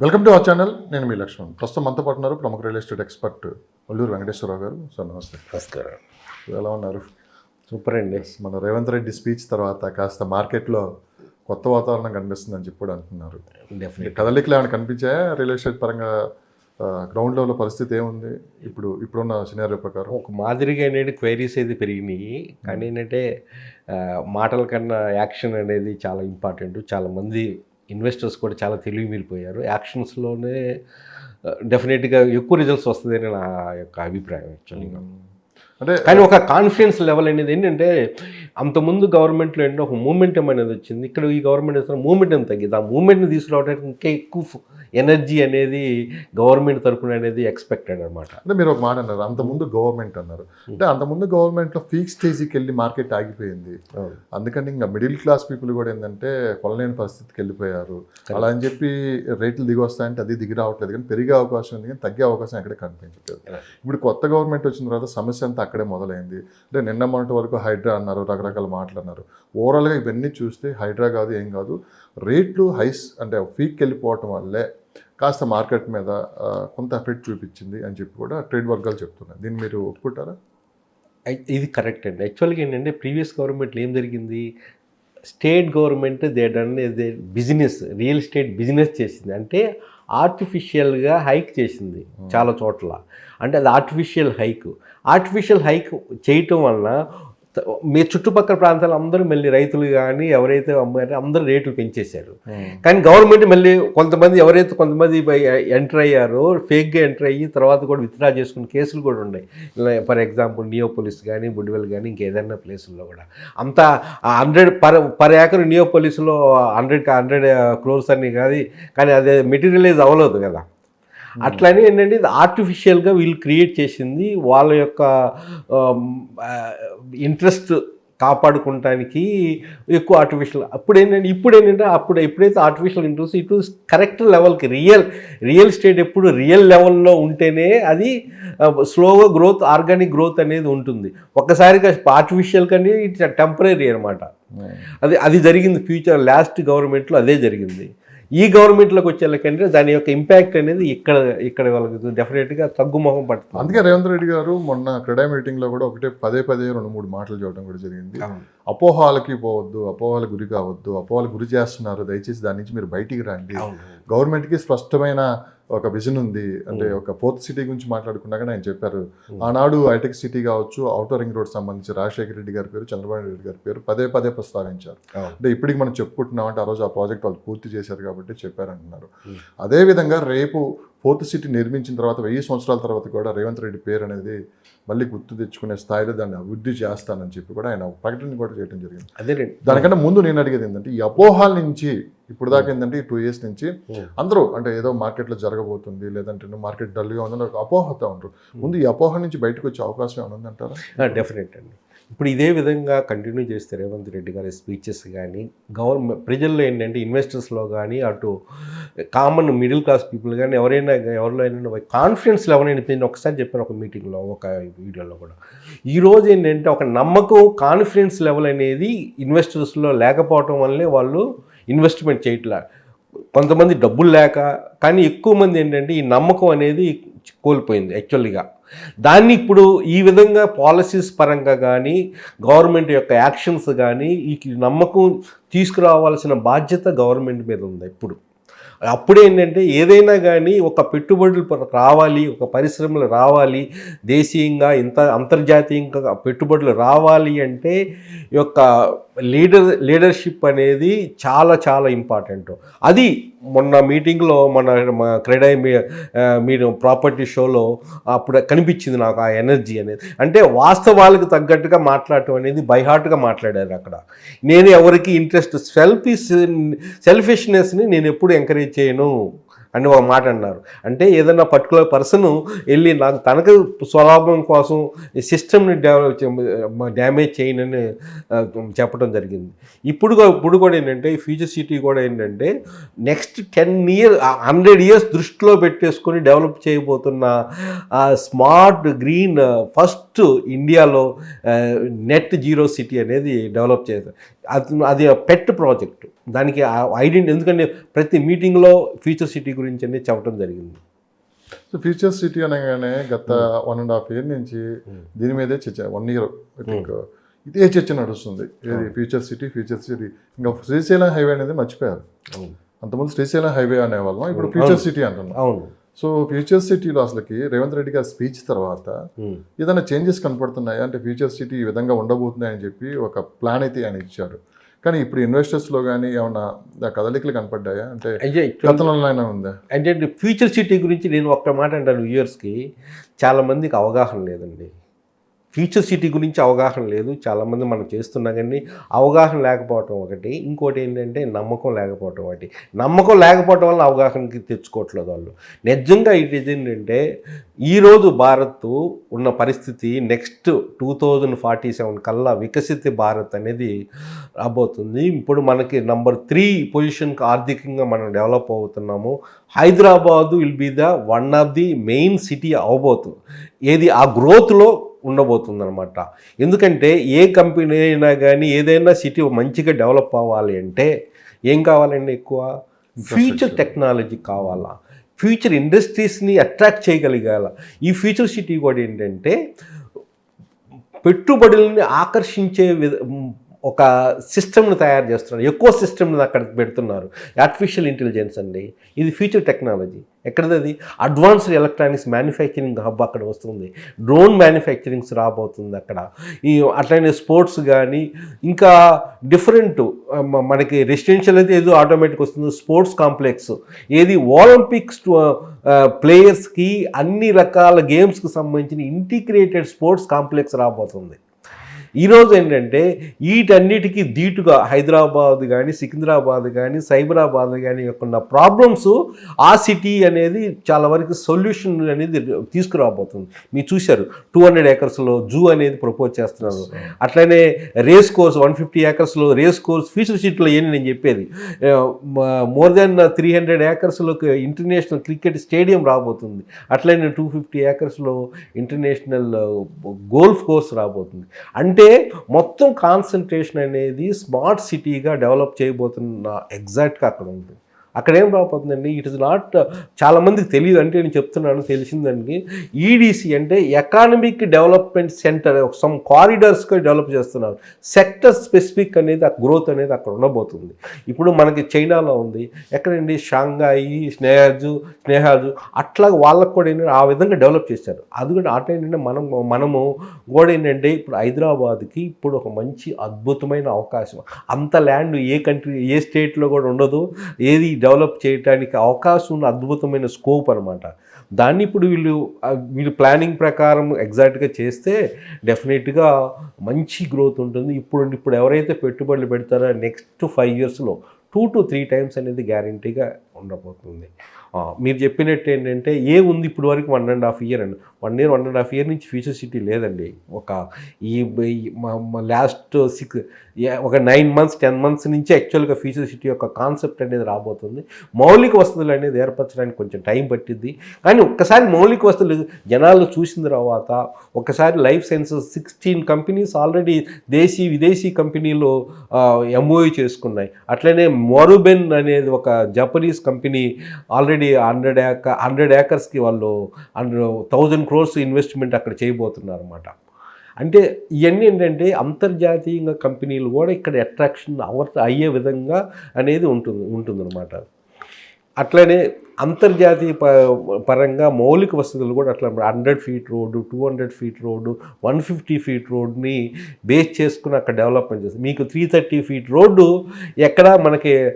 Welcome to our channel. నేను మీ లక్ష్మణ్. ప్రస్తుతం మనతో పాటు ఉన్నారు ప్రముఖ real estate expert Olluru Venkateswara Rao గారు. సార్ నమస్తే. నమస్కారం. ఎలా ఉన్నారు? సూపర్ అండి. మన రేవంత్ రెడ్డి స్పీచ్ తర్వాత కాస్త మార్కెట్లో కొత్త వాతావరణం కనిపిస్తుందని చెప్పి కూడా అంటున్నారు. కదలికలు ఏమైనా కనిపించాయా? రియల్ ఎస్టేట్ పరంగా గ్రౌండ్ లెవెల్ పరిస్థితి ఏముంది? ఇప్పుడు ఇప్పుడున్న సినారియో ప్రకారం. ఒక మాదిరిగా అనేది క్వైరీస్ అయితే పెరిగినాయి. కానీ ఏంటంటే ఆ, మాటల కన్నా యాక్షన్ అనేది చాలా ఇంపార్టెంట్ చాలా మంది ఇన్వెస్టర్స్ కూడా చాలా తెలివి మీరిపోయారు యాక్షన్స్లోనే డెఫినెట్గా ఎక్కువ రిజల్ట్స్ వస్తుందని నా యొక్క అభిప్రాయం యాక్చువల్గా. అంటే కానీ ఒక కాన్ఫిడెన్స్ లెవెల్ అనేది ఏంటంటే అంతకుముందు గవర్నమెంట్లో ఏంటంటే ఒక మూమెంటం అనేది వచ్చింది. ఇక్కడ ఈ గవర్నమెంట్ ఇస్తున్న మూమెంటం తగ్గింది ఆ మూమెంట్ని తీసుకురావడానికి ఇంకా ఎక్కువ ఎనర్జీ అనేది గవర్నమెంట్ తరపున అనేది ఎక్స్పెక్టెడ్ అనమాట అంటే మీరు ఒక మాట అన్నారు అంతకుముందు గవర్నమెంట్ అన్నారు. అంటే అంతకుముందు గవర్నమెంట్లో ఫీక్ స్టేజ్కి వెళ్ళి మార్కెట్ ఆగిపోయింది. అందుకని ఇంకా మిడిల్ క్లాస్ పీపుల్ కూడా ఏంటంటే కొనలేని పరిస్థితికి వెళ్ళిపోయారు. అలా అని చెప్పి రేట్లు దిగి వస్తాయంటే అది దిగి రావట్లేదు. కానీ పెరిగే అవకాశం ఉంది కానీ తగ్గే అవకాశం ఎక్కడే కనిపించట్లేదు. ఇప్పుడు కొత్త గవర్నమెంట్ వచ్చిన తర్వాత సమస్య అంతా అక్కడే మొదలైంది. అంటే నిన్న మొన్నటి వరకు హైడ్రా అన్నారు రకరకాల మాటలు అన్నారు ఓవరాల్గా ఇవన్నీ చూస్తే హైడ్రా కాదు ఏం కాదు. రేట్లు హైస్ అంటే పీక్ వెళ్ళిపోవటం వల్లే కాస్త మార్కెట్ మీద కొంత ఎఫెక్ట్ చూపించింది అని చెప్పి కూడా ట్రేడ్ వర్గాలు చెప్తున్నాయి. దీన్ని మీరు ఒప్పుకుంటారా? ఇది కరెక్ట్ అండి. యాక్చువల్గా ఏంటంటే ప్రీవియస్ గవర్నమెంట్లో ఏం జరిగింది? State government they done they business real estate business చేసింది. అంటే ఆర్టిఫిషియల్గా హైక్ చేసింది చాలా చోట్ల. అంటే అది ఆర్టిఫిషియల్ హైక్. ఆర్టిఫిషియల్ హైక్ చేయటం వలన మీ చుట్టుపక్కల ప్రాంతాలు అందరూ మళ్ళీ రైతులు కానీ ఎవరైతే అమ్మారో అందరూ రేట్లు పెంచేశారు. కానీ గవర్నమెంట్ మళ్ళీ కొంతమంది ఎవరైతే కొంతమంది ఎంటర్ అయ్యారో ఫేక్గా ఎంటర్ అయ్యి తర్వాత కూడా విత్డ్రా చేసుకున్న కేసులు కూడా ఉన్నాయి. ఫర్ ఎగ్జాంపుల్ నియోపోలిస్ కానీ బుడివెల్ కానీ ఇంకేదైనా ప్లేసుల్లో కూడా. అంతా హండ్రెడ్ పర్ పర్ ఏకర్ నియోపోలిస్లో హండ్రెడ్ హండ్రెడ్ క్రోర్స్ అని కాదు కానీ అదే మెటీరియలైజ్ అవ్వలేదు కదా. అట్లని ఏంటంటే ఇది ఆర్టిఫిషియల్గా వీళ్ళు క్రియేట్ చేసింది వాళ్ళ యొక్క ఇంట్రెస్ట్ కాపాడుకోవటానికి ఎక్కువ ఆర్టిఫిషియల్ అప్పుడు ఏంటంటే ఇప్పుడు ఏంటంటే అప్పుడు ఎప్పుడైతే ఆర్టిఫిషియల్ ఇంట్రెస్ట్ ఇటు కరెక్ట్ లెవెల్కి రియల్ రియల్ స్టేట్ ఎప్పుడు రియల్ లెవెల్లో ఉంటేనే అది స్లోగా గ్రోత్ ఆర్గానిక్ గ్రోత్ అనేది ఉంటుంది. ఒక్కసారిగా ఆర్టిఫిషియల్ కానీ ఇట్స్ టెంపరీ అనమాట అది అది జరిగింది ఫ్యూచర్ లాస్ట్ గవర్నమెంట్లో అదే జరిగింది. ఈ గవర్నమెంట్లోకి వచ్చేళ్ళకంటే దాని యొక్క ఇంపాక్ట్ అనేది ఇక్కడ ఇక్కడ వాళ్ళకి డెఫినెట్గా తగ్గుముఖం పడుతుంది. అందుకే రేవంత్ రెడ్డి గారు మొన్న క్రెడా మీటింగ్లో కూడా ఒకటే పదే పదే రెండు మూడు మాటలు చూడడం కూడా జరిగింది. అపోహాలకి పోవద్దు అపోహాలకు గురి కావద్దు అపోహాలకు గురి చేస్తున్నారు దయచేసి దాని నుంచి మీరు బయటికి రండి. గవర్నమెంట్కి స్పష్టమైన ఒక విజన్ ఉంది. అంటే ఒక ఫోర్త్ సిటీ గురించి మాట్లాడుకున్నాక ఆయన చెప్పారు. ఆనాడు హైటెక్ సిటీ కావచ్చు అవుటర్ రింగ్ రోడ్ సంబంధించి రాజశేఖర రెడ్డి గారి పేరు చంద్రబాబు రెడ్డి గారి పేరు పదే పదే ప్రస్తావించారు. అంటే ఇప్పటికి మనం చెప్పుకుంటున్నాం అంటే ఆ రోజు ఆ ప్రాజెక్ట్ వాళ్ళు పూర్తి చేశారు కాబట్టి చెప్పారంటున్నారు. అదేవిధంగా రేపు ఫోర్త్ సిటీ నిర్మించిన తర్వాత వెయ్యి సంవత్సరాల తర్వాత కూడా రేవంత్ రెడ్డి పేరు అనేది మళ్ళీ గుర్తు తెచ్చుకునే స్థాయిలో దాన్ని అభివృద్ధి చేస్తానని చెప్పి కూడా ఆయన ప్రకటన కూడా చేయడం జరిగింది. అదేనండి దానికన్నా ముందు నేను అడిగేది ఏంటంటే ఈ అపోహాల నుంచి ఇప్పుడు దాకా ఏంటంటే ఈ టూ ఇయర్స్ నుంచి. అందరూ అంటే ఏదో మార్కెట్లో జరగబోతుంది లేదంటే మార్కెట్ డల్గా ఉందని ఒక అపోహతో ఉంటారు. ముందు ఈ అపోహ నుంచి బయటకు వచ్చే అవకాశం ఏమైనా ఉందంటారా? డెఫినెట్ అండి. ఇప్పుడు ఇదే విధంగా కంటిన్యూ చేస్తే రేవంత్ రెడ్డి గారి స్పీచెస్ కానీ గవర్నమెంట్ ప్రజల్లో ఏంటంటే ఇన్వెస్టర్స్లో కానీ అటు కామన్ మిడిల్ క్లాస్ పీపుల్ కానీ ఎవరైనా ఎవరిలో అయినా కాన్ఫిడెన్స్ లెవెల్ అనేది నేను ఒకసారి చెప్పాను ఒక మీటింగ్లో ఒక వీడియోలో కూడా. ఈరోజు ఏంటంటే ఒక నమ్మకం కాన్ఫిడెన్స్ లెవెల్ అనేది ఇన్వెస్టర్స్లో లేకపోవటం వల్లే వాళ్ళు ఇన్వెస్ట్మెంట్ చేయట్లే. కొంతమంది డబ్బులు లేక కానీ ఎక్కువ మంది ఏంటంటే ఈ నమ్మకం అనేది కోల్పోయింది యాక్చువల్గా. దాన్ని ఇప్పుడు ఈ విధంగా పాలసీస్ పరంగా కానీ గవర్నమెంట్ యొక్క యాక్షన్స్ కానీ ఈ నమ్మకం తీసుకురావాల్సిన బాధ్యత గవర్నమెంట్ మీద ఉంది ఇప్పుడు. అప్పుడు ఏంటంటే ఏదైనా కానీ ఒక పెట్టుబడులు రావాలి ఒక పరిశ్రమలు రావాలి దేశీయంగా ఇంత అంతర్జాతీయంగా పెట్టుబడులు రావాలి అంటే ఈ యొక్క లీడర్ లీడర్షిప్ అనేది చాలా చాలా ఇంపార్టెంట్. అది మొన్న మీటింగ్లో మన మా క్రెడై మీ మీరు ప్రాపర్టీ షోలో అప్పుడు కనిపించింది నాకు ఆ ఎనర్జీ అనేది. అంటే వాస్తవాలకు తగ్గట్టుగా మాట్లాడటం అనేది బైహార్ట్గా మాట్లాడారు అక్కడ. నేను ఎవరికి ఇంట్రెస్ట్ సెల్ఫిష్ సెల్ఫిష్నెస్ని నేను ఎప్పుడు ఎంకరేజ్ చేయను. అని ఒక మాట అన్నారు. అంటే ఏదైనా పర్టికులర్ పర్సన్ వెళ్ళి నాకు తనకు స్వలాభం కోసం సిస్టమ్ని డ్యామేజ్ చేయనని చెప్పడం జరిగింది. ఇప్పుడు కూడా- ఇప్పుడు కూడా ఏంటంటే ఫ్యూచర్ సిటీ కూడా ఏంటంటే next ten year hundred years దృష్టిలో పెట్టేసుకొని డెవలప్ చేయబోతున్న స్మార్ట్ గ్రీన్ ఫస్ట్ ఇండియాలో నెట్ జీరో సిటీ అనేది డెవలప్ చేశారు. అది అది పెట్ ప్రాజెక్టు దానికి ఐడెంటి ఎందుకంటే ప్రతి మీటింగ్లో ఫ్యూచర్ సిటీ గురించి అనేది చెప్పడం జరిగింది. సో ఫ్యూచర్ సిటీ అనగానే గత వన్ అండ్ హాఫ్ ఇయర్ నుంచి దీని మీదే చర్చ వన్ ఇయర్ ఇదే చర్చ నడుస్తుంది. ఏది ఫ్యూచర్ సిటీ ఫ్యూచర్ సిటీ. ఇంకా శ్రీశైలం హైవే అనేది మర్చిపోయారు. అంతకుముందు శ్రీశైలం హైవే అనేవాళ్ళం ఇప్పుడు ఫ్యూచర్ సిటీ అంటున్నాం. అవును. సో ఫ్యూచర్ సిటీలో అసలుకి రేవంత్ రెడ్డి గారి స్పీచ్ తర్వాత. ఏదైనా చేంజెస్ కనపడుతున్నాయా? అంటే ఫ్యూచర్ సిటీ ఈ విధంగా ఉండబోతుంది అని చెప్పి ఒక ప్లాన్ అయితే ఆయన ఇచ్చారు. కానీ ఇప్పుడు ఇన్వెస్టర్స్లో కానీ ఏమన్నా ఆ కదలికలు కనపడ్డాయా? అంటే అయితే గతంలో అయినా ఉందా? అంటే ఫ్యూచర్ సిటీ గురించి నేను ఒక్క మాట అంటాను వ్యూయర్స్కి చాలామందికి అవగాహన లేదండి. ఫ్యూచర్ సిటీ గురించి అవగాహన లేదు. చాలామంది మనం చేస్తున్నా కానీ అవగాహన లేకపోవటం ఒకటి. ఇంకోటి ఏంటంటే నమ్మకం లేకపోవటం ఒకటి. నమ్మకం లేకపోవటం వల్ల అవగాహనకి తెచ్చుకోవట్లేదు వాళ్ళు. నిజంగా ఇది ఏంటంటే ఈరోజు భారత్ ఉన్న పరిస్థితి next two thousand forty seven కల్లా వికసిత భారత్ అనేది రాబోతుంది. ఇప్పుడు మనకి నంబర్ త్రీ పొజిషన్కి ఆర్థికంగా మనం డెవలప్ అవుతున్నాము. Hyderabad will be the one of the main city అవబోతుంది ఏది ఆ గ్రోత్లో ఉండబోతుంది అనమాట ఎందుకంటే ఏ కంపెనీ అయినా కానీ ఏదైనా సిటీ మంచిగా డెవలప్ అవ్వాలి అంటే ఏం కావాలండి ఎక్కువ? ఫ్యూచర్ టెక్నాలజీ కావాలా? ఫ్యూచర్ ఇండస్ట్రీస్ని అట్రాక్ట్ చేయగలిగాల. ఈ ఫ్యూచర్ సిటీ కూడా ఏంటంటే పెట్టుబడులని ఆకర్షించే విధ ఒక సిస్టమ్ను తయారు చేస్తున్నారు. ఎక్కువ సిస్టమ్ని అక్కడ పెడుతున్నారు. ఆర్టిఫిషియల్ ఇంటెలిజెన్స్ అండి. ఇది ఫ్యూచర్ టెక్నాలజీ ఎక్కడది అడ్వాన్స్డ్ ఎలక్ట్రానిక్స్ మ్యానుఫ్యాక్చరింగ్ హబ్ అక్కడ వస్తుంది. డ్రోన్ మ్యానుఫ్యాక్చరింగ్స్ రాబోతుంది అక్కడ. ఈ అట్లనే స్పోర్ట్స్ కానీ ఇంకా డిఫరెంట్ మనకి రెసిడెన్షియల్ అయితే ఏదో ఆటోమేటిక్ వస్తుంది. స్పోర్ట్స్ కాంప్లెక్స్ ఏది? ఒలింపిక్స్ ప్లేయర్స్కి అన్ని రకాల గేమ్స్కి సంబంధించిన ఇంటిగ్రేటెడ్ స్పోర్ట్స్ కాంప్లెక్స్ రాబోతుంది. ఈరోజు ఏంటంటే వీటన్నిటికీ ధీటుగా హైదరాబాద్ కానీ సికింద్రాబాద్ కానీ సైబరాబాద్ కానీ యొక్క ప్రాబ్లమ్స్ ఆ సిటీ అనేది చాలా వరకు సొల్యూషన్ అనేది తీసుకురాబోతుంది. మీరు చూశారు టూ హండ్రెడ్ ఏకర్స్లో జూ అనేది ప్రపోజ్ చేస్తున్నారు. అట్లనే రేస్ కోర్స్ వన్ ఫిఫ్టీ ఏకర్స్లో రేస్ కోర్స్ ఫ్యూచర్ సిటీలో ఏంటి నేను చెప్పేది? మోర్ దెన్ త్రీ హండ్రెడ్ ఏకర్స్లో ఇంటర్నేషనల్ క్రికెట్ స్టేడియం రాబోతుంది. అట్లనే టూ ఫిఫ్టీ ఏకర్స్లో ఇంటర్నేషనల్ గోల్ఫ్ కోర్స్ రాబోతుంది. అంటే మొత్తం కాన్సన్ట్రేషన్ అనేది స్మార్ట్ సిటీగా డెవలప్ చేయబోతున్న ఎగ్జాక్ట్గా అక్కడ ఉంది. అక్కడ ఏం రాబోతుందండి ఇట్ ఇస్ నాట్ చాలామందికి తెలియదు అంటే నేను చెప్తున్నాను తెలిసిందండి. ఈడీసీ అంటే ఎకానమిక్ డెవలప్మెంట్ సెంటర్ సమ్ కారిడార్స్గా డెవలప్ చేస్తున్నారు. సెక్టర్ స్పెసిఫిక్ అనేది ఆ గ్రోత్ అనేది అక్కడ ఉండబోతుంది. ఇప్పుడు మనకి చైనాలో ఉంది. ఎక్కడండి? షాంఘాయి స్నేహాజు స్నేహాజు అట్లా వాళ్ళకు కూడా ఏంటంటే ఆ విధంగా డెవలప్ చేశారు. అది కూడా అటు ఏంటంటే మనం మనము కూడా ఏంటంటే ఇప్పుడు హైదరాబాద్కి ఇప్పుడు ఒక మంచి అద్భుతమైన అవకాశం. అంత ల్యాండ్ ఏ కంట్రీ ఏ స్టేట్లో కూడా ఉండదు. ఏది డెవలప్ చేయడానికి అవకాశం ఉన్న అద్భుతమైన స్కోప్ అనమాట దాన్ని ఇప్పుడు వీళ్ళు వీళ్ళు ప్లానింగ్ ప్రకారం ఎగ్జాక్ట్గా చేస్తే డెఫినెట్గా మంచి గ్రోత్ ఉంటుంది. ఇప్పుడు ఇప్పుడు ఎవరైతే పెట్టుబడులు పెడతారో నెక్స్ట్ ఫైవ్ ఇయర్స్లో టూ టు త్రీ టైమ్స్ అనేది గ్యారంటీగా ఉండబోతుంది. మీరు చెప్పినట్టు ఏంటంటే ఏ ఉంది ఇప్పుడు వరకు వన్ అండ్ హాఫ్ ఇయర్ అండి. One year one and half year నుంచి ఫ్యూచర్ సిటీ లేదండి. ఒక ఈ లాస్ట్ సిక్స్ ఒక నైన్ మంత్స్ టెన్ మంత్స్ నుంచి యాక్చువల్గా ఫ్యూచర్ సిటీ యొక్క కాన్సెప్ట్ అనేది రాబోతుంది. మౌలిక వసతులు అనేది ఏర్పరచడానికి కొంచెం టైం పట్టింది కానీ ఒక్కసారి మౌలిక వసతులు జనాలు చూసిన తర్వాత ఒకసారి life sciences sixteen companies already దేశీ విదేశీ కంపెనీలు ఎంఓయూ చేసుకున్నాయి. అట్లనే మోరుబెన్ అనేది ఒక జపనీస్ కంపెనీ ఆల్రెడీ హండ్రెడ్ ఏక హండ్రెడ్ ఏకర్స్కి వాళ్ళు హండ్రెడ్ థౌజండ్ క్రోర్స్ ఇన్వెస్ట్మెంట్ అక్కడ చేయబోతున్నారు అనమాట అంటే ఇవన్నీ ఏంటంటే అంతర్జాతీయంగా కంపెనీలు కూడా ఇక్కడ అట్రాక్షన్ అవర్ అయ్యే విధంగా అనేది ఉంటుంది ఉంటుందన్నమాట. అట్లనే అంతర్జాతీయ ప పరంగా మౌలిక వసతులు కూడా అట్లా hundred feet road two hundred feet road one fifty feet రోడ్ని base చేసుకుని అక్కడ డెవలప్మెంట్ చేస్తుంది మీకు త్రీ థర్టీ ఫీట్ రోడ్డు ఎక్కడా మనకి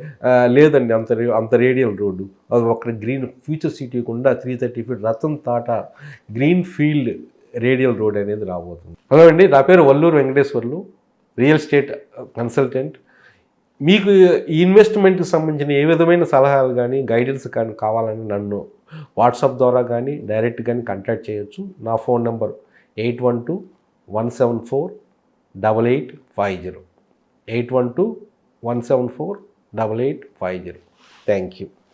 లేదండి అంత రే- అంత రేడియల్ రోడ్డు. అది ఒక గ్రీన్ ఫ్యూచర్ సిటీ కూడా three thirty feet Ratan Tata green field radial road అనేది రాబోతుంది. హలో అండి నా పేరు Valluru Venkateswarlu real estate consultant. మీకు ఈ ఇన్వెస్ట్మెంట్కి సంబంధించిన ఏ విధమైన సలహాలు కానీ గైడెన్స్ కానీ కావాలని నన్ను వాట్సాప్ ద్వారా కానీ డైరెక్ట్ కానీ కాంటాక్ట్ చేయొచ్చు. నా phone number eight one two one seven four double eight five zero. Eight one two one seven four double eight five zero. Thank you